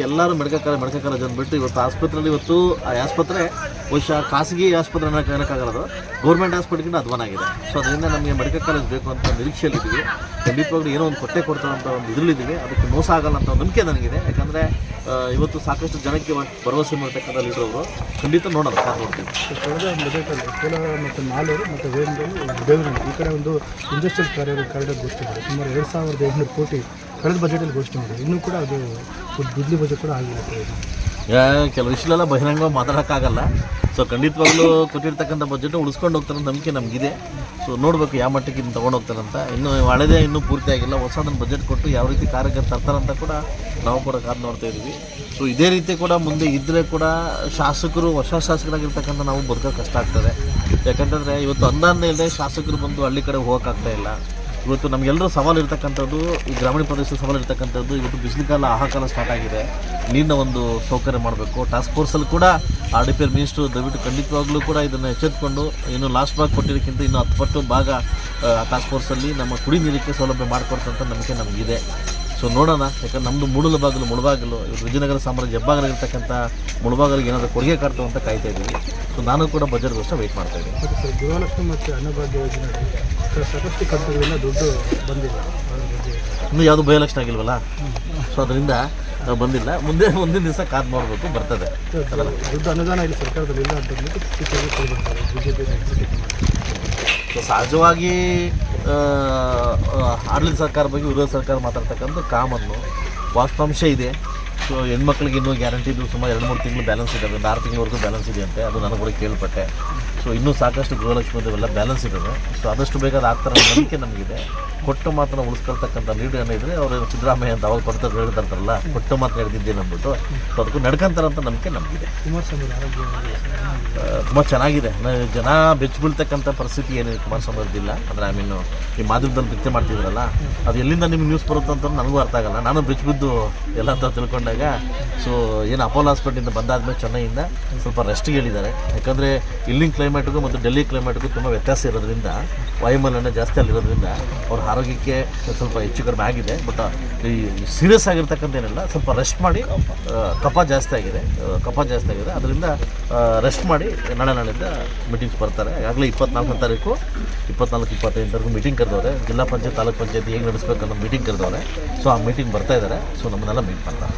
ಇವತ್ತು ಎಲ್ಲರೂ medical college medical college ಇವತ್ತು ಆಸ್ಪತ್ರೆಯಲ್ಲಿ ಇವತ್ತು ಆ ಆಸ್ಪತ್ರೆ ಬಹುಶಃ ಖಾಸಗಿ ಆಸ್ಪತ್ರೆ ಅನ್ನೋಕೆ ಅನ್ನೋಕ್ಕಾಗಲ್ಲ ಗೌರ್ಮೆಂಟ್ ಆಸ್ಪತ್ರೆಗಿಂತ ಅಧ್ವಾನ ಆಗಿದೆ. ಸೊ ಅದರಿಂದ ನಮಗೆ ಮೆಡಿಕಲ್ ಕಾಲೇಜ್ ಬೇಕು ಅಂತ ನಿರೀಕ್ಷೆಯಲ್ಲಿದ್ದೀವಿ ಖಂಡಿತವಾಗ್ಲೂ ಏನೋ ಒಂದು ಕೊಟ್ಟೆ ಕೊಡ್ತಾರೆ ಅಂತ ಒಂದು ಇದರಲ್ಲಿದ್ದೀವಿ ಅದಕ್ಕೆ ಮೋಸ ಆಗಲ್ಲ ಅಂತ ನಂಬಿಕೆ ನನಗಿದೆ. ಯಾಕಂದರೆ ಇವತ್ತು ಸಾಕಷ್ಟು ಜನಕ್ಕೆ ಭರವಸೆ ಮಾಡ್ತಕ್ಕಂಥ ಲೀಡರ್ ಅವರು. ಖಂಡಿತ ನೋಡೋಣ, ಸರ್, ನೋಡ್ತೀವಿ. ಕೋಲಾರ ಮತ್ತು ನಾಲ್ವರು ಮತ್ತು ದೇವರಹಳ್ಳಿ ಈ ಕಡೆ ಒಂದು ಇಂಡಸ್ಟ್ರಿಯಲ್ ಕಾರ್ಯ ಕಾರಿಡಾರ್ ಗೋಷ್ಠಿ ಸುಮಾರು ಎರಡು ಸಾವಿರದ ಎಂಟುನೂರು ಕೋಟಿ ಕಳೆದ ಬಜೆಟಲ್ಲಿ ಘೋಷಣೆ ಮಾಡಿದೆ ಇನ್ನೂ ಕೂಡ ಅದು ಬಿಡ್ಲಿ ಬಜೆಟ್ ಕೂಡ ಆಗಿಲ್ಲ ಕೆಲವು ವಿಷಯಲೆಲ್ಲ ಬಹಿರಂಗವಾಗಿ ಮಾತಾಡೋಕ್ಕಾಗಲ್ಲ. ಸೊ ಖಂಡಿತವಾಗ್ಲೂ ಕೊಟ್ಟಿರ್ತಕ್ಕಂಥ ಬಜೆಟ್ ಉಳಿಸ್ಕೊಂಡು ಹೋಗ್ತಾರೆ ಅಂತ ನಂಬಿಕೆ ನಮಗಿದೆ. ಸೊ ನೋಡಬೇಕು ಯಾವ ಮಟ್ಟಕ್ಕೆ ಇದನ್ನು ತೊಗೊಂಡು ಹೋಗ್ತಾರಂತ ಇನ್ನು ಹಳೆದೇ ಇನ್ನೂ ಪೂರ್ತಿ ಆಗಿಲ್ಲ. ಹೊಸದನ್ನು ಬಜೆಟ್ ಕೊಟ್ಟು ಯಾವ ರೀತಿ ಕಾರ್ಯಕ್ಕೆ ತರ್ತಾರಂತ ಕೂಡ ನಾವು ಕೂಡ ಕಾದು ನೋಡ್ತಾ ಇದ್ದೀವಿ. ಸೊ ಇದೇ ರೀತಿ ಕೂಡ ಮುಂದೆ ಇದ್ದರೆ ಕೂಡ ಶಾಸಕರು, ಹೊಸ ಶಾಸಕರಾಗಿರ್ತಕ್ಕಂಥ ನಾವು ಬದುಕೋಕೆ ಕಷ್ಟ ಆಗ್ತದೆ. ಯಾಕಂತಂದರೆ ಇವತ್ತು ಅನುದಾನ ಇಲ್ಲದೆ ಶಾಸಕರು ಬಂದು ಹಳ್ಳಿ ಕಡೆ ಹೋಗೋಕ್ಕಾಗ್ತಾ ಇಲ್ಲ. ಇವತ್ತು ನಮಗೆಲ್ಲರೂ ಸವಾಲು ಇರ್ತಕ್ಕಂಥದ್ದು, ಈ ಗ್ರಾಮೀಣ ಪ್ರದೇಶದ ಸವಾಲು ಇರ್ತಕ್ಕಂಥದ್ದು, ಇವತ್ತು ಬಿಸಿಲುಕಾಲ ಆಹಾಕಾಲ ಸ್ಟಾರ್ಟ್ ಆಗಿದೆ. ನೀರಿನ ಒಂದು ಸೌಕರ್ಯ ಮಾಡಬೇಕು. ಟಾಸ್ಕ್ ಫೋರ್ಸಲ್ಲಿ ಕೂಡ ಆ ಡಿ ಪಿ ಮಿನಿಸ್ಟ್ರು ದಯವಿಟ್ಟು ಖಂಡಿತವಾಗ್ಲೂ ಕೂಡ ಇದನ್ನು ಎಚ್ಚೆತ್ಕೊಂಡು, ಇನ್ನು ಲಾಸ್ಟ್ ಭಾಗ ಕೊಟ್ಟಿರೋಕ್ಕಿಂತ ಇನ್ನೂ ಹತ್ತು ಪಟ್ಟು ಭಾಗ ಟಾಸ್ಕ್ ಫೋರ್ಸಲ್ಲಿ ನಮ್ಮ ಕುಡಿ ನೀರಿಗೆ ಸೌಲಭ್ಯ ಮಾಡಿಕೊಡ್ತಂತ ನಂಬಿಕೆ ನಮಗಿದೆ. ಸೊ ನೋಡೋಣ. ಯಾಕಂದ್ರೆ ನಮ್ಮದು ಮೂಡಲ ಬಾಗಿಲು ಮುಳುಬಾಗಿಲು ವಿಜಯನಗರ ಸಾಮ್ರಾಜ್ಯ ಹೆಬ್ಬಾಗಲಿರ್ತಕ್ಕಂಥ ಮುಳಬಾಗಲಿಗೆ ಏನಾದರೂ ಕೊಡುಗೆ ಕಾಡ್ತು ಅಂತ ಕಾಯ್ತಾ ಇದ್ದೀವಿ ಸೊ ನಾನು ಕೂಡ ಬಜೆಟ್ಗೋಸ್ಕರ ವೆಯ್ಟ್ ಮಾಡ್ತಾ ಇದ್ದೀನಿ. ಮತ್ತು ಸರ್ ಗೃಹಲಕ್ಷ್ಮಿ ಮತ್ತು ಅನ್ನಭಾಗ್ಯ ಯೋಜನೆ ಸರ್ ಸಾಕಷ್ಟು ಕಂಪನಿಗಳಿಂದ ದುಡ್ಡು ಬಂದಿಲ್ಲ. ಅದ್ರ ಬಗ್ಗೆ ಇನ್ನೂ ಯಾವುದು ಬಯಲಕ್ಷಣ ಆಗಿಲ್ವಲ್ಲ? ಸೊ ಅದರಿಂದ ಆ, ಬಂದಿಲ್ಲ. ಮುಂದೆ ಮುಂದಿನ ದಿವಸ ಕಾದು ಮಾಡಬೇಕು ಬರ್ತದೆ. ಸರ್, ದುಡ್ಡು ಅನುದಾನ ಇಲ್ಲಿ ಸರ್ಕಾರದಲ್ಲಿ ಇಲ್ಲ ಅಂತ ಅಂದ್ಬಿಟ್ಟು ಟೀಚರ್ಗೆ ಕೊಡ್ಬಿಡ್ತಾರೆ ಬಿ ಜೆ ಪಿ ಸೊ ಸಹಜವಾಗಿ ಆ, ಆ, ಆಡಳಿತ ಸರ್ಕಾರ ಬಗ್ಗೆ ವಿರೋಧ ಸರ್ಕಾರ ಮಾತಾಡ್ತಕ್ಕಂಥ ಕಾಮನ್ನು ವಾಸ್ತವಾಂಶ ಇದೆ. ಸೊ ಹೆಣ್ಮಕ್ಳಿಗೆ ಇನ್ನೂ ಗ್ಯಾರಂಟಿದು ಸುಮಾರು ಎರಡು ಮೂರು ತಿಂಗಳು ಬ್ಯಾಲೆನ್ಸ್ ಇದೆ ಒಂದು ಆರು ತಿಂಗಳವರೆಗೂ ಬ್ಯಾಲೆನ್ಸ್ ಇದೆ ಅಂತೆ ಅದು ನನಗೆ ಕೂಡ ಕೇಳ್ಪಟ್ಟೆ. ಸೊ ಇನ್ನೂ ಸಾಕಷ್ಟು ಗೃಹಲಕ್ಷ್ಮಿ ಅವೆಲ್ಲ ಬ್ಯಾಲೆನ್ಸ್ ಇದ್ದಾವೆ. ಸೊ ಆದಷ್ಟು ಬೇಗ ಅದು ಆಗ್ತಾರೆ ನಂಬಿಕೆ ನಮಗಿದೆ. ಕೊಟ್ಟು ಮಾತ್ರ ಉಳಿಸ್ಕೊಳ್ತಕ್ಕಂಥ ಲೀಡ್ ಏನಿದ್ರೆ ಅವರು ಸಿದ್ದರಾಮಯ್ಯ ಅಂತ ಅವಾಗ ಕೊಡ್ತಾರೆ ಹೇಳ್ತಾರಲ್ಲ, ಕೊಟ್ಟು ಮಾತ್ರ ಹಿಡಿದಿದ್ದೇನೆ ಅಂದ್ಬಿಟ್ಟು, ಸೊ, ಅದಕ್ಕೂ ನಡ್ಕೊಂತಾರಂತ ನಂಬಿಕೆ ನಮಗಿದೆ. ತುಂಬ ಚೆನ್ನಾಗಿದೆ. ಜನ ಬೆಚ್ಚಬೀಳ್ತಕ್ಕಂಥ ಪರಿಸ್ಥಿತಿ ಏನು ಕುಮಾರಸ್ವಾಮಿ ಅವ್ರದ್ದಿಲ್ಲ ಅಂದರೆ ಐ ಮೀನು ಈ ಮಾಧ್ಯಮದಲ್ಲಿ ನೃತ್ಯ ಮಾಡ್ತಿದ್ರಲ್ಲ, ಅದು ಎಲ್ಲಿಂದ ನಿಮ್ಗೆ ನ್ಯೂಸ್ ಬರುತ್ತೆ ಅಂತ ನನಗೂ ಅರ್ಥ ಆಗಲ್ಲ. ನಾನು ಬೆಚ್ಚಬಿದ್ದು ಎಲ್ಲ ಅಂತ ತಿಳ್ಕೊಂಡಾಗ ಸೊ ಏನು ಅಪೋಲೋ ಹಾಸ್ಪಿಟ್ಲಿಂದ ಬಂದಾದ್ಮೇಲೆ ಚೆನ್ನೈಯಿಂದ ಸ್ವಲ್ಪ ರೆಸ್ಟ್ಗೆ ಹೇಳಿದ್ದಾರೆ. ಯಾಕಂದರೆ, ಇಲ್ಲಿನ ಕ್ಲೈಮೇಟ್ಗೂ ಮತ್ತು ಡೆಲ್ಲಿ ಕ್ಲೈಮೇಟ್ಗೂ ತುಂಬ ವ್ಯತ್ಯಾಸ ಇರೋದ್ರಿಂದ, ವಾಯುಮಾಲಿನ್ಯ ಜಾಸ್ತಿ ಅಲ್ಲಿರೋದ್ರಿಂದ ಅವ್ರ ಆರೋಗ್ಯಕ್ಕೆ ಸ್ವಲ್ಪ ಹೆಚ್ಚು ಕಡಿಮೆ ಆಗಿದೆ. ಬಟ್ ಈ ಸೀರಿಯಸ್ ಆಗಿರ್ತಕ್ಕಂಥ ಏನಿಲ್ಲ, ಸ್ವಲ್ಪ ರೆಸ್ಟ್ ಮಾಡಿ ಕಫ ಜಾಸ್ತಿ ಆಗಿದೆ. ಕಫ ಜಾಸ್ತಿ ಆಗಿದೆ. ಅದರಿಂದ ರೆಸ್ಟ್ ಮಾಡಿ ನಾಳೆ ನಾಳೆಯಿಂದ ಮೀಟಿಂಗ್ಸ್ ಬರ್ತಾರೆ. ಆಗಲೇ ಇಪ್ಪತ್ನಾಲ್ಕನೇ ತಾರೀಕು, ಇಪ್ಪತ್ನಾಲ್ಕು, ಇಪ್ಪತ್ತೈದು ತಾರೀಕು ಮೀಟಿಂಗ್ ಕರೆದವ್ರೆ. ಜಿಲ್ಲಾ ಪಂಚಾಯತ್, ತಾಲೂಕು ಪಂಚಾಯತ್ ಹೇಗೆ ನಡೆಸ್ಬೇಕು ಅನ್ನೋ ಮೀಟಿಂಗ್ ಕರೆದವ್ರೆ. ಸೊ ಆ ಮೀಟಿಂಗ್ ಬರ್ತಾ ಇದ್ದಾರೆ ಸೊ ನಮ್ಮನ್ನೆಲ್ಲ ಮೀಟ್ ಮಾಡ್ತಾರೆ.